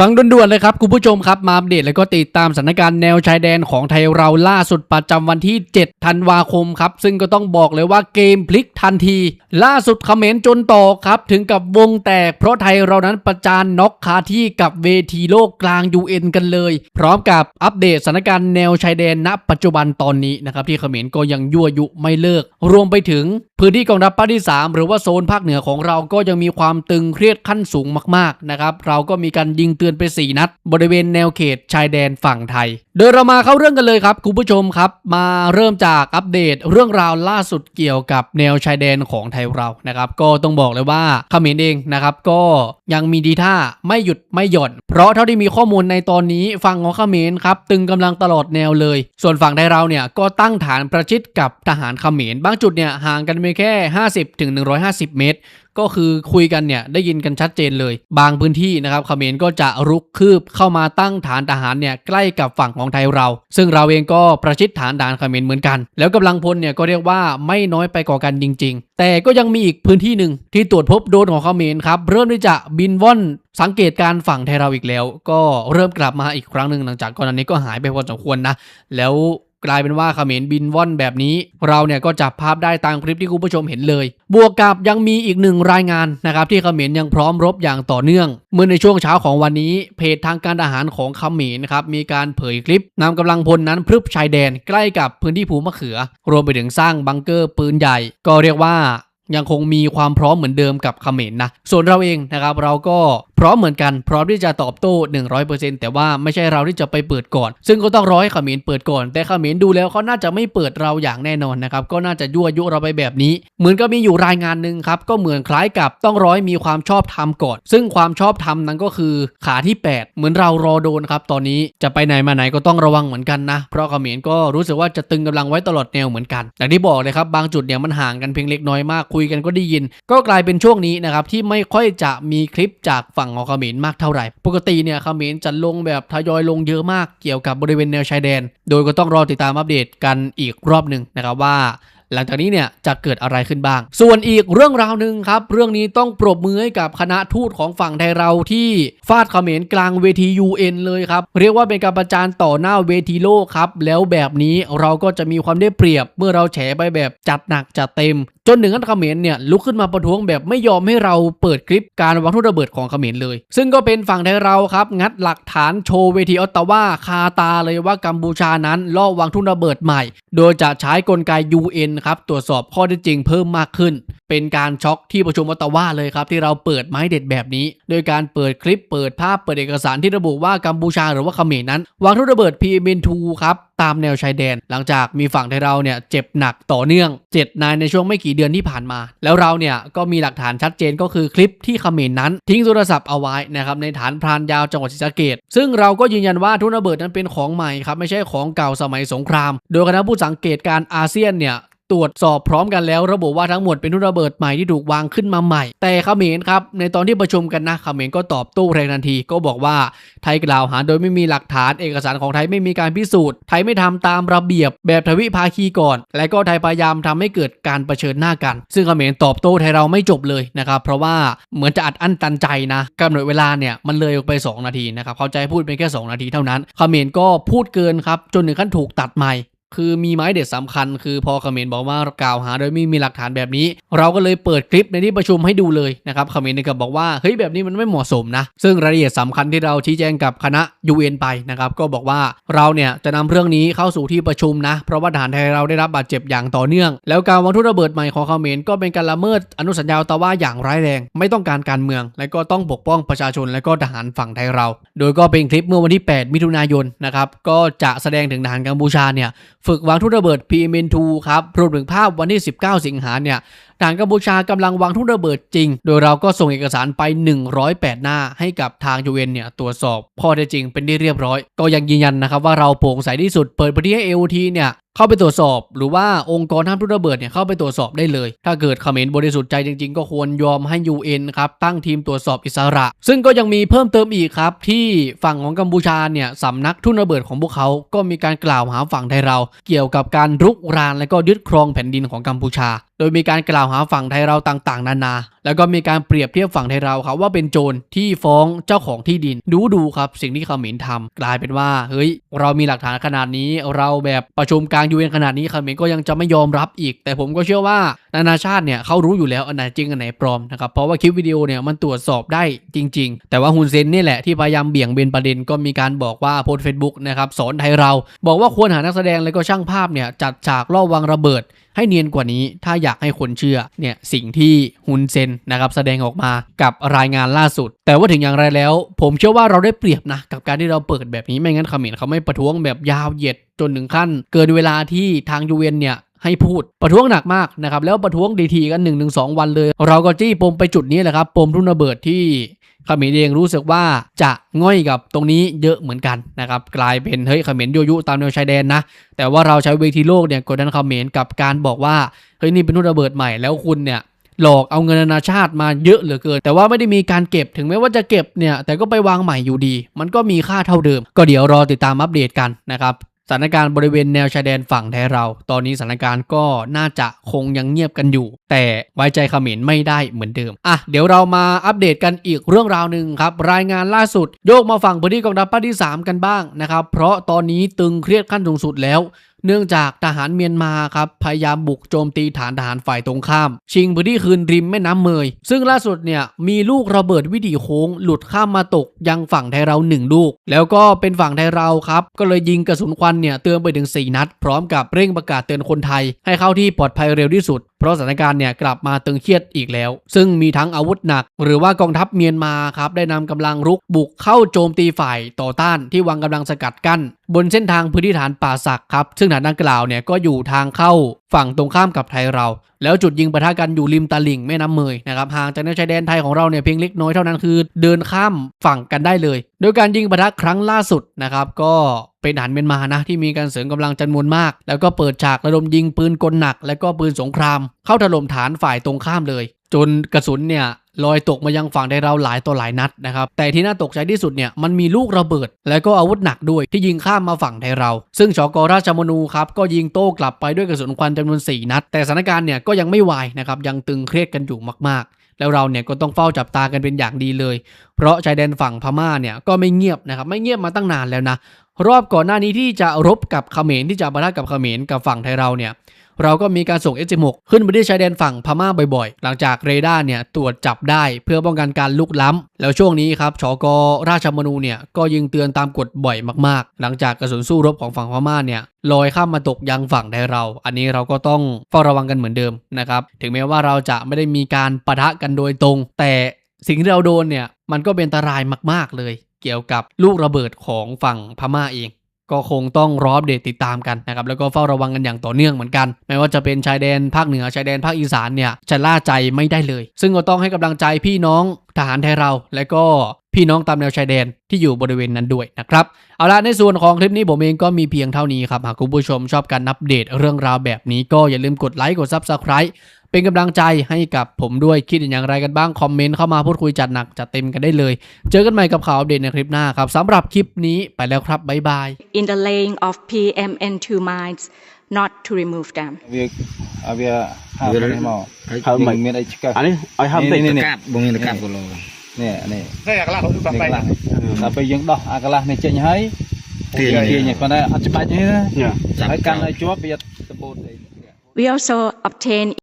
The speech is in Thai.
ฟังด่วนๆเลยครับ คุณผู้ชมครับ มาอัปเดตแล้วก็ติดตามสถานการณ์แนวชายแดนของไทยเราล่าสุดประจำวันที่ 7 ธันวาคมครับ ซึ่งก็ต้องบอกเลยว่าเกมพลิกทันที ล่าสุดเขมรจนต่อครับ ถึงกับวงแตก เพราะไทยเรานั้นประจานน็อกคาที่กับเวทีโลกกลาง UN กันเลย พร้อมกับอัปเดตสถานการณ์แนวชายแดนณ ปัจจุบันตอนนี้นะครับที่เขมรก็ยังยั่วยุไม่เลิก รวมไปถึงพื้นที่กองทัพภาคที่ 3 หรือว่าโซนภาคเหนือของเราก็ยังมีความตึงเครียดขั้นสูงมากๆนะครับเราก็มีการยิงเตือนไป 4 นัด บริเวณแนวเขตชายแดนฝั่งไทย โดยเรามาเข้าเรื่องกันเลยครับคุณผู้ชมครับ มาเริ่มจากอัปเดตเรื่องราวล่าสุดเกี่ยวกับแนวชายแดนของไทยเรานะครับ ก็ต้องบอกเลยว่าเขมรเองนะครับ ก็ยังมีดีท่าไม่หยุดไม่หย่อน เพราะเท่าที่มีข้อมูลในตอนนี้ฝั่งของเขมรครับตึงกำลังตลอดแนวเลย ส่วนฝั่งไทยเราเนี่ยก็ตั้งฐานประชิดกับทหารเขมรบางจุดเนี่ยห่างกันเพียงแค่ 50ถึง150เมตรก็คือคุยกันเนี่ยได้ยินกันชัดเจนเลย บางพื้นที่นะครับเขมรก็จะรุกคืบเข้ามาตั้งฐานทหารเนี่ยใกล้กับฝั่งของไทยเรา ซึ่งเราเองก็ประชิดฐานด่านเขมรเหมือนกัน แล้วกำลังพลเนี่ยก็เรียกว่าไม่น้อยไปกว่ากันจริง ๆ แต่ก็ยังมีอีกพื้นที่หนึ่งที่ตรวจพบโดนของเขมรครับเริ่มที่จะบินว่อนสังเกตการฝั่งไทยเราอีกแล้ว ก็เริ่มกลับมาอีกครั้งหนึ่งหลังจากก่อนหน้านี้ก็หายไปพอสมควรนะแล้ว กลายเป็นว่าเขมรบินว่อนแบบนี้ เราเนี่ยก็จับภาพได้ตามคลิปที่คุณผู้ชมเห็นเลย บวกกับยังมีอีกหนึ่งรายงานนะครับที่เขมรยังพร้อมรบอย่างต่อเนื่อง เมื่อในช่วงเช้าของวันนี้ เพจทางการทหารของเขมรครับมีการเผยคลิปนำกำลังพลนั้นพรึบชายแดนใกล้กับพื้นที่ภูมะเขือ รวมไปถึงสร้างบังเกอร์ปืนใหญ่ ก็เรียกว่ายังคงมีความพร้อมเหมือนเดิมกับเขมรนะส่วนเราเองนะครับเราก็พร้อมเหมือนกันพร้อมที่จะตอบโต้ 100%แต่ว่าไม่ใช่เราที่จะไปเปิดก่อน ซึ่งก็ต้องรอให้ขมรเปิดก่อน แต่ขมรดูแล้วเขาน่าจะไม่เปิดเราอย่างแน่นอนนะครับก็น่าจะยั่วยุเราไปแบบนี้ เหมือนก็มีอยู่รายงานหนึ่งครับก็เหมือนคล้ายกับต้องร้อยมีความชอบธรรมก่อน ซึ่งความชอบธรรมนั้นก็คือขาที่ 8 เหมือนเรารอโดนครับตอนนี้จะไปไหนมาไหนก็ต้องระวังเหมือนกันนะเพราะขมรก็รู้สึกว่าจะตึงกำลังไว้ตลอดแนวเหมือนกันอย่างที่บอกเลยครับบางจุดเนี่ยมันห่างกันเพียงเล็กน้อยมากคุยกันก็ได้ยิน ก็กลายเป็นช่วงนี้นะครับที่ไม่ค่อยจะมีคลิปจากฝั่งของเขมรมากเท่าไหร่ ปกติเนี่ยเขมรจะลงแบบทยอยลงเยอะมากเกี่ยวกับบริเวณแนวชายแดน โดยก็ต้องรอติดตามอัปเดตกันอีกรอบหนึ่งนะครับว่าหลังจากนี้เนี่ยจะเกิดอะไรขึ้นบ้าง ส่วนอีกเรื่องราวหนึ่งครับ เรื่องนี้ต้องปรบมือให้กับคณะทูตของฝั่งไทยเราที่ฟาดเขมรกลางเวที UN เลยครับ เรียกว่าเป็นการประจานต่อหน้าเวทีโลกครับ แล้วแบบนี้เราก็จะมีความได้เปรียบเมื่อเราแฉไปแบบจัดหนักจัดเต็ม จนหนึ่งขั้นเขมรเนี่ยลุกขึ้นมาประท้วงแบบไม่ยอมให้เราเปิดคลิปการวางทุ่นระเบิดของเขมรเลย ซึ่งก็เป็นฝั่งไทยเราครับ งัดหลักฐานโชว์เวทีออตตาวาคาตาเลยว่ากัมพูชานั้นล่อวางทุ่นระเบิดใหม่ โดยจะใช้กลไก UN ครับตรวจสอบข้อเท็จจริงเพิ่มมากขึ้นเป็นการช็อกที่ประชุมออตตาวาเลยครับ ที่เราเปิดไม้เด็ดแบบนี้ โดยการเปิดคลิปเปิดภาพเปิดเอกสารที่ระบุว่ากัมพูชาหรือว่าเขมรนั้น วางทุ่นระเบิด PM2 ครับตามแนวชายแดน หลังจากมีฝั่งไทยเราเนี่ยเจ็บหนักต่อเนื่อง 7 นายในช่วงไม่กี่เดือนที่ผ่านมา แล้วเราเนี่ยก็มีหลักฐานชัดเจนก็คือคลิปที่เขมรนั้น ทิ้งโทรศัพท์เอาไว้นะครับในฐานพรานยาวจังหวัดศรีสะเกดซึ่งเราก็ยืนยันว่าทุ่นระเบิดนั้นเป็นของใหม่ครับไม่ใช่ของเก่าสมัยสงคราม โดยคณะผู้สังเกตการอาเซียนเนี่ย ตรวจสอบพร้อมกันแล้ว ระบุว่าทั้งหมดเป็นทุ่นระเบิดใหม่ที่ถูกวางขึ้นมาใหม่ แต่เขมรครับในตอนที่ประชุมกันนะเขมรก็ตอบโต้แรงทันทีก็บอกว่าไทยกล่าวหาโดยไม่มีหลักฐานเอกสารของไทยไม่มีการพิสูจน์ไทยไม่ทำตามระเบียบแบบทวิภาคีก่อน และก็ไทยพยายามทำให้เกิดการเผชิญหน้ากัน ซึ่งเขมรตอบโต้ไทยเราไม่จบเลยนะครับเพราะว่าเหมือนจะอัดอั้นตันใจนะกำหนดเวลาเนี่ยมันเลยออกไป 2 นาทีนะครับเขาใจพูดเป็นแค่ 2 นาทีเท่านั้นเขมรก็พูดเกินครับจนถึงขั้นถูกตัดไม คือมีไม้เด็ดสำคัญ คือพอเขมรบอกว่ากล่าวหาโดยไม่มีหลักฐานแบบนี้ เราก็เลยเปิดคลิปในที่ประชุมให้ดูเลยนะครับเขมรเนี่ยก็บอกว่าเฮ้ยแบบนี้มันไม่เหมาะสมนะ ซึ่งรายละเอียดสำคัญที่เราชี้แจงกับคณะ UN ไปนะครับก็บอกว่าเราเนี่ยจะนำเรื่องนี้เข้าสู่ที่ประชุมนะ เพราะว่าทหารไทยเราได้รับบาดเจ็บอย่างต่อเนื่อง แล้วการวางทุ่นระเบิดใหม่ของเขมรก็เป็นการละเมิดอนุสัญญาตาว่าอย่างร้ายแรง ไม่ต้องการการเมือง และก็ต้องปกป้องประชาชนและก็ทหารฝั่งไทยเรา โดยก็เป็นคลิปเมื่อวันที่ 8 มิถุนายนนะครับก็จะแสดงถึงทหารกัมพูชาเนี่ยฝึกวางทุ่นระเบิด PM2 ครับรวมถึงภาพวันที่ 19 สิงหาเนี่ย ทารกัมพูชากำลังวางทุ่นระเบิดจริง โดยเราก็ส่งเอกสารไป 108 หน้าให้กับทาง UN เอ็นเนี่ยตรวจสอบข้อเท็จจริงเป็นที่เรียบร้อย ก็ยังยืนยันนะครับว่าเราโปร่งใสที่สุดเปิดพื้นที่ให้ AOT เนี่ยเข้าไปตรวจสอบ หรือว่าองค์กรห้ามทุ่นระเบิดเนี่ยเข้าไปตรวจสอบได้เลย ถ้าเกิดเขมรบริสุทธิ์ใจจริง ๆ ก็ควรยอมให้ UN ครับตั้งทีมตรวจสอบอิสระ ซึ่งก็ยังมีเพิ่มเติมอีกครับ ที่ฝั่งของกัมพูชาเนี่ยสำนักทุ่นระเบิดของพวกเขา ก็มีการกล่าวหาฝั่งไทยเรา เกี่ยวกับการรุกรานและก็ยึดครองแผ่นดินของกัมพูชาโดยมีการกล่าวหาฝั่งไทยเราต่างๆ นานา แล้วก็มีการเปรียบเทียบฝั่งไทยเราครับว่าเป็นโจรที่ฟ้องเจ้าของที่ดิน ดูดูครับสิ่งที่เขมรทำกลายเป็นว่า เฮ้ย เรามีหลักฐานขนาดนี้ เราแบบประชุมกลางยูเอ็นขนาดนี้เขมรก็ยังจะไม่ยอมรับอีก แต่ผมก็เชื่อว่านานาชาติเนี่ยเขารู้อยู่แล้วอันไหนจริงอันไหนปลอมนะครับเพราะว่าคลิปวิดีโอเนี่ยมันตรวจสอบได้จริง ๆ แต่ว่าฮุนเซนนี่แหละที่พยายามเบี่ยงเบนประเด็นก็มีการบอกว่าโพสเฟซบุ๊กนะครับสอนไทยเรา บอกว่าควรหานักแสดงและก็ช่างภาพเนี่ยจัดฉากล่อวางระเบิด ให้เนียนกว่านี้ถ้าอยากให้คนเชื่อเนี่ยสิ่งที่ฮุนเซนนะครับแสดงออกมากับรายงานล่าสุด แต่ว่าถึงอย่างไรแล้ว ผมเชื่อว่าเราได้เปรียบนะกับการที่เราเปิดแบบนี้ไม่งั้นเขมรเขาไม่ประท้วงแบบยาวเหยียดจนถึงขั้น เกินเวลาที่ทางยูเอ็นเนี่ย ให้พูด ประท้วงหนักมากนะครับแล้วประท้วงดีทีกัน1นถึงสวันเลย เราก็จี้ปมไปจุดนี้แหละครับปมทุ่นระเบิดที่ขมรเองรู้สึกว่าจะง่อยกับตรงนี้เยอะเหมือนกันนะครับกลายเป็นเฮ้ยขมรโยยุตามแนวชายแดนนะ แต่ว่าเราใช้เวทีโลกเนี่ยกดดันขมรกับการบอกว่าเฮ้ยนี่เป็นทุ่นระเบิดใหม่แล้วคุณเนี่ยหลอกเอาเงินนานาชาติมาเยอะเหลือเกิน แต่ว่าไม่ได้มีการเก็บถึงแม้ว่าจะเก็บเนี่ย แต่ก็ไปวางใหม่อยู่ดี มันก็มีค่าเท่าเดิม ก็เดี๋ยวรอติดตามอัปเดตกันนะครับ สถานการณ์บริเวณแนวชายแดนฝั่งไทยเรา ตอนนี้สถานการณ์ก็น่าจะคงยังเงียบกันอยู่ แต่ไว้ใจเขมรไม่ได้เหมือนเดิม อะ เดี๋ยวเรามาอัปเดตกันอีกเรื่องราวหนึ่งครับ รายงานล่าสุด โยกมาฝั่งพื้นที่กองทัพภาคที่ 3 กันบ้างนะครับ เพราะตอนนี้ตึงเครียดขั้นสูงสุดแล้ว เนื่องจากทหารเมียนมาครับพยายามบุกโจมตีฐานทหารฝ่ายตรงข้าม ชิงพื้นที่คืนริมแม่น้ำเมย ซึ่งล่าสุดเนี่ยมีลูกระเบิดวิถีโค้ง หลุดข้ามมาตกยังฝั่งไทยเราหนึ่งลูก แล้วก็เป็นฝั่งไทยเราครับ ก็เลยยิงกระสุนควันเนี่ยเตือนไปถึง 4 นัด พร้อมกับเร่งประกาศเตือนคนไทย ให้เข้าที่ปลอดภัยเร็วที่สุด ราะสถานการณ์เนี่ยกลับมาตึงเครียดอีกแล้ว ซึ่งมีทั้งอาวุธหนัก หรือว่ากองทัพเมียนมาครับได้นำกำลังรุกบุกเข้าโจมตีฝ่ายต่อต้านที่วางกำลังสกัดกั้น บนเส้นทางพื้นที่ฐานป่าสักครับซึ่งฐานดังกล่าวเนี่ยก็อยู่ทางเข้าฝั่งตรงข้ามกับไทยเรา แล้วจุดยิงปะทะกันอยู่ริมตลิ่งแม่น้ำเมยนะครับห่างจากแนวชายแดนไทยของเราเนี่ยเพียงเล็กน้อยเท่านั้นคือ เดินข้ามฝั่งกันได้เลย โดยการยิงปะทะครั้งล่าสุดนะครับก็ เป็นฐานเมียนมานะที่มีการเสริมกำลังจำนวนมาก แล้วก็เปิดฉากระดมยิงปืนกลหนัก และก็ปืนสงคราม เข้าถล่มฐานฝ่ายตรงข้ามเลย จนกระสุนเนี่ยลอยตกมายังฝั่งไทยเราหลายต่อหลายนัดนะครับแต่ที่น่าตกใจที่สุดเนี่ยมันมีลูกระเบิด และก็อาวุธหนักด้วยที่ยิงข้ามมาฝั่งไทยเรา ซึ่งชกราชมนูครับก็ยิงโต้กลับไปด้วยกระสุนควันจำนวน 4 นัด แต่สถานการณ์เนี่ยก็ยังไม่วายนะครับยังตึงเครียดกันอยู่มากๆ แล้วเราเนี่ยก็ต้องเฝ้าจับตากันเป็นอย่างดีเลย เพราะชายแดนฝั่งพม่าเนี่ยก็ไม่เงียบนะครับไม่เงียบมาตั้งนานแล้วนะ รอบก่อนหน้านี้ที่จะรบกับเขมรที่จะปะทะกับเขมรกับฝั่งไทยเราเนี่ยเราก็มีการส่ง S16 ขึ้นไปที่ชายแดนฝั่งพม่าบ่อยๆ หลังจากเรดาร์เนี่ยตรวจจับได้เพื่อป้องกันการลุกล้ำ แล้วช่วงนี้ครับชกราชมนูเนี่ยก็ยิงเตือนตามกฎบ่อยมากๆ หลังจากกระสุนสู้รบของฝั่งพม่าเนี่ยลอยข้ามมาตกยังฝั่งไทยเรา อันนี้เราก็ต้องเฝ้าระวังกันเหมือนเดิมนะครับ ถึงแม้ว่าเราจะไม่ได้มีการปะทะกันโดยตรง แต่สิ่งที่เราโดนเนี่ยมันก็เป็นอันตรายมากๆเลย เกี่ยวกับลูกระเบิดของฝั่งพม่าเอง ก็คงต้องรออัปเดตติดตามกันนะครับแล้วก็เฝ้าระวังกันอย่างต่อเนื่องเหมือนกันไม่ว่าจะเป็นชายแดนภาคเหนือชายแดนภาคอีสานเนี่ยจะล่าใจไม่ได้เลย ซึ่งก็ต้องให้กำลังใจพี่น้องทหารไทยเรา และก็ พี่น้องตามแนวชายแดนที่อยู่บริเวณนั้นด้วยนะครับเอาละในส่วนของคลิปนี้ผมเองก็มีเพียงเท่านี้ครับหากคุณผู้ชมชอบการอัปเดตเรื่องราวแบบนี้ก็อย่าลืมกดไลค์กดซับสไคร b ์เป็นกำลังใจให้กับผมด้วยคิดอย่างไรกันบ้าง คอมเมนต์เข้ามาพูดคุยจัดหนักจัดเต็มกันได้เลย เจอกันใหม่กับข่าวอัปเดตในคลิปหน้าครับสำหรับคลิปนี้ไปแล้วครับบ๊ายบาย In the laying of PMN2 mines not to remove them อาเบียอาเบียข้าวมันอันนี้ไอ้ห้ามเตะกาบบงเงินกาบกูเลย នេះនេះ នេះអាកន្លះរត់បា នេះ ក់បែក កន្លះដល់ពេលយើងដោះអាកន្លះនេះចេញហើយ ទាញ ទាញប៉ុន្តែអត់ច្បាច់ទេណា ញ៉ា ហើយកាន់ឲ្យជាប់វាតបូតអី We also obtain